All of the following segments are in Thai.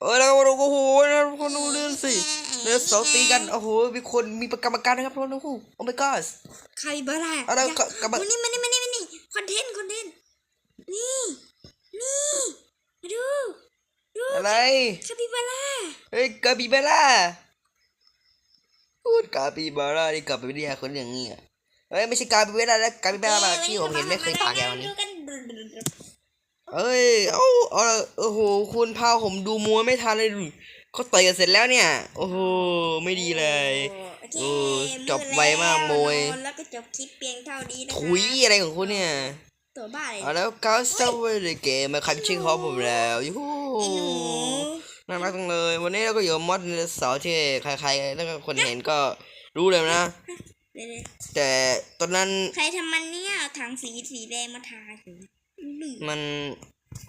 เออแล้วโอ้โหนะคนดูเรื่องสิเนื้อสองตีกันโอ้โหมีคนมีประกรรมการนะครับทุกคนโอ้โหโอ้ my god ใครบ้าล่ะเอาแล้วอยากกลับกลับมามานี่มานี่มานี่มานี่คอนเทนต์คอนเทนต์นี่นี่มาดูดูอะไรคาปิบาร่าเฮ้ยกาปิบาร่าพูดกาปิบาร่านี่กลับไปไม่ได้คนอย่างงี้อะเฮ้ยไม่ใช่กาปิบาร่าแล้วกาปิบาร่าที่ผมเห็นไม่เคยปากแกวันนี้ดูกัน เอ้ย เอาเอาโอ้โห คุณพาผมดูมัวไม่ทันเลยดูเขาต่อยกันเสร็จแล้วเนี่ย โอ้โห ไม่ดีเลย โอเคโอ้จบไวมากโมยแล้วก็จบคลิปเพียงเท่านี้นะคะถุยอะไรของคุณเนี่ย ตัวบ้าเลยเอาแล้วก้าวเซเวอร์ในเกมมาใครชื่อเขาผมแล้วยูฮูไอ้หนูน่ารักจังเลย วันนี้เราก็อยู่กับมอดเสาร์ที่ใครๆแล้วก็คนเห็นก็รู้เลยนะเดี๋ยวแต่ตอนนั้นๆใครทำมันเนี่ยเอาถังสีสีแดงมาทาอยู่ หรือมัน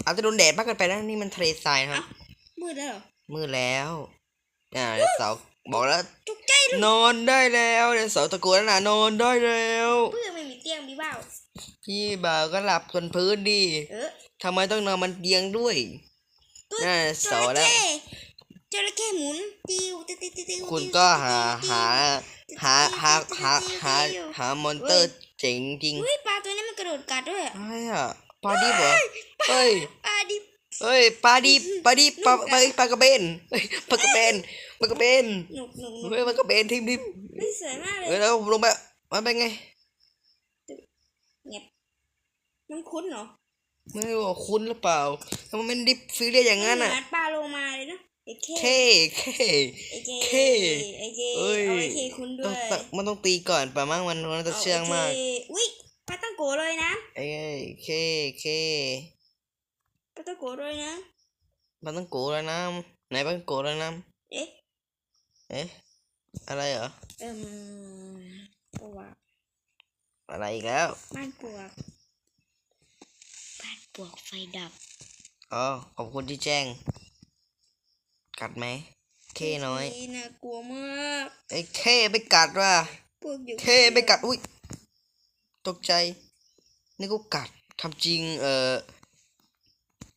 อาจจะโดนแดดมากเกินไปนะนี่มันทะเลทรายนะครับ มืดแล้วเหรอมืดแล้วอ่าเสาร์บอกแล้วตกใจเลยนอนได้แล้วเดี๋ยวเสาตะโกนแล้วนะนอนได้แล้วเพื่อไม่มีเตียงมีเบ้าพี่บ่าวก็หลับบนพื้นดิเออทำไมต้องนอนมันเตียงด้วยตัวน่าจเสาระแล้ว เข้จระเข้หมุนติ้วติ้วติ้วติ้วติ้วคุณก็หาหาหาหาหาหาหามอนเตอร์เจ๋งจริงเฮ้ยปลาตัวนี้มันกระโดดกัดด้วยอะอะไรอะ ปลาดิบเหรอเฮ้ยปลาดิบเฮ้ยปลาดิบปลาดิบปลาปลาปลากระเบนเฮ้ยปลากระเบนปลากระเบนหนุกหนุกหนุกเฮ้ยปลากระเบนทิมทิมเฮ้ยสวยมากเลเฮ้ยยแล้วลงไปมันเป็นไงเงียบมันคุ้นเหรอไม่รู้ว่าคุ้นหรือเปล่าทำไมมันดิบฟิลเรียอย่างนั้นอะเหมืปลาโลมาเลยเนาะไอ้เคเท่เท่ไอ้เคเท่ไอ้เคเอ้ยเอาไอ้เคคุ้นด้ต้อวงยต้องมันต้องตีก่อนป่ะมั้งมันมันจะเชื่องมากาไเคอุ้ยปลาตั้ง โกเลยนะเอ้ยเคเคปาตั้งโกเลยนะมัต้องโกะแล้วนะไหนมันโกะแล้วนะเอ๊ะเอ๊ะอะไรเหรอเอิมปวกอะไรอีกแล้วบ้านปวกบ้านปวกไฟดับอ๋อขอบคุณที่แจ้ง กัดไหมเคน้อยน่ากลัวมากไอ้ยเคไม่กัดว่ะพวกอยู่เคไม่กัดอุ้ยตกใจ นี่ก็กัดทำจริง เออ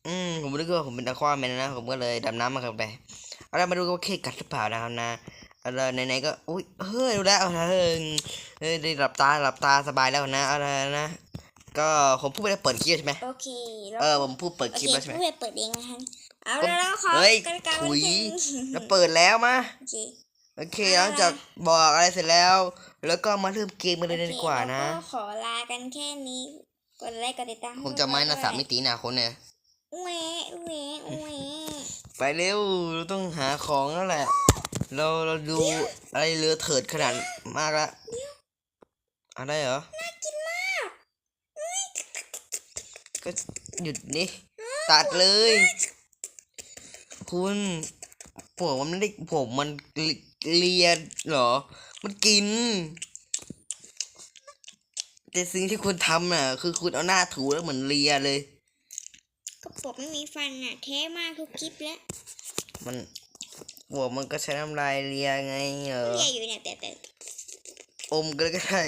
อืมผมนึกว่าผมเป็นอควาแมนนะ ผมก็เลยดำน้ำมาเข้าไปเอาละมาดูกันว่าเคกัดหรือเปล่านะครับนะเอาละไหนๆก็อุ้ยเฮ้ยดูแล้วเอาละเฮ้ยเฮ้ยได้หลับตาหลับตาสบายแล้วนะเอาละนะ ก็ผมพูดไปแล้วเปิดคลิปใช่ไหมโอเคแล้วเออผมพูดเปิดโอคลิปเคแล้วใช่ไหมผู้เปิดเองนะคะเอาแล้วแล้วขอเฮ้ยกติกาถุยวันที่แล้วเปิดแล้วมาโอเคโอเคหลังจากบอกอะไรเสร็จแล้ว แล้วก็มาเริ่มเกมกันเลยดีกว่านะโอเคแล้วก็ขอลากันแค่นี้ กดไลค์กดติดตามผมจะไม้หนาสามมิติหนาคนเนี่ยแหวะแหวะแหวะไปเร็วเราต้องหาของแล้วแหละ เราเราดูอะไรเหลือเถิดขนาดมากละอะไรเหรอ น่ากินมากก็หยุดนี่ตัดเลย คุณผมมันไม่ได้ผมมันเลียเหรอ มันกิน แต่สิ่งที่คุณทำน่ะ คือคุณเอาหน้าถูแล้วเหมือนเลียเลยกระปบไม่มีฟันอะเท่มากทุกคลิปแล้วมันหัวมันก็ใช้น้ำลายเลียไงเออเรียอยู่เนี่ยแต่แต่อมก็ได้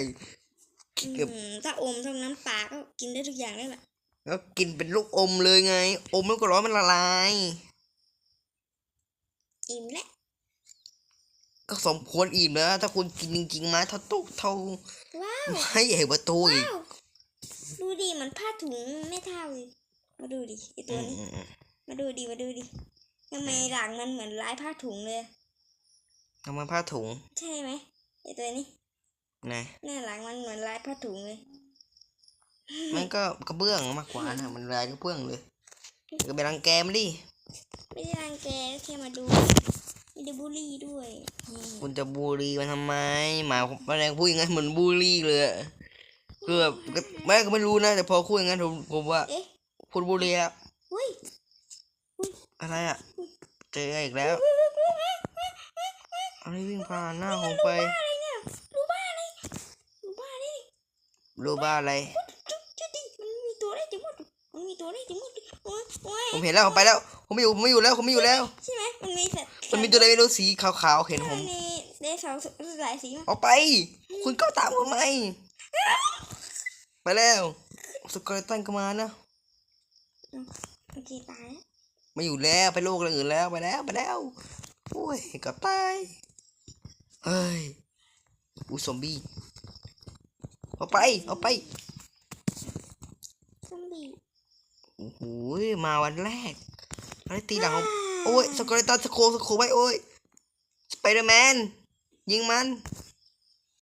เก็บอืมถ้าอมทั้งน้ำปลาก็กินได้ทุกอย่างเลยแหละแล้วกินเป็นลูกอมเลยไง อมแล้วก็ร้อนมันละลาย อิ่มแล้ว ก็สมควรอิ่มแล้ว ถ้าคุณกินจริงๆมาเท่าตุ๊กเท่าว้าวไม่ใหญ่กว่าตัวอีกว้าวดูดิมันผ้าถุงไม่เท่าเลยมาดูดิไอตัวนี้อืมมาดูดิมาดูดิทำไมหลังมันเหมือนลายผ้าถุงเลยทำมาผ้าถุง ใช่ไหมไอตัวนี้นะหน้าหลังมันเหมือนลายผ้าถุงเลย มันก็กระเบื้องมากกว่านะมันลายกระเบื้องเลยก็ไปรังแกมันดิไม่ได้รังแกก็แค่มาดู ไม่ได้บูลลี่ด้วยนี่คุณจะบูลลี่มันทำไม หมาแมลงพูดอย่างนั้นเหมือนบูลลี่เลยอะคือแบบก็แม่ก็ไม่รู้นะ แต่พอพูดอย่างนั้นผมผมว่าเอ๊ะคุณบูลลี่อะอุ้ยอะไรอะเจออีกแล้วอะไรวิ่งผ่านหน้าผมไปอะไรเนี่ยรู้บ้าอะไรรู้บ้าอะไรรู้บ้าอะไร จุ๊บจุ๊บดิมันมีตัวอะไรจังหมดมันมีตัวอะไรจังหมดโอ้ยโอ้ย ผมเห็นแล้วผมไปแล้ว ผมไม่อยู่ผมไม่อยู่แล้วผมไม่อยู่แล้ว ใช่ไหมมันมีสัตว์มันมีตัวอะไรไม่รู้สีขาวๆเห็นผมัมนมีเดซาวหลายสีมากออกไป คุณก็ตามผมไหมไปแล้วสกอร์ตันก็มานะโอเคตายแล้วมไม่อยู่แล้วไปโลกอื่นแล้วไปแล้วไปแล้วโอ้ยเกับตายเฮ้ยอูซอมบี้เอาไปเอาไปซอมบี้โอ้โหมาวันแรก อะไรตีหลังผมโอ้ยสกอร์ตันสโคสโคไว้โอ้ยสไปเดอร์แมนยิงมัน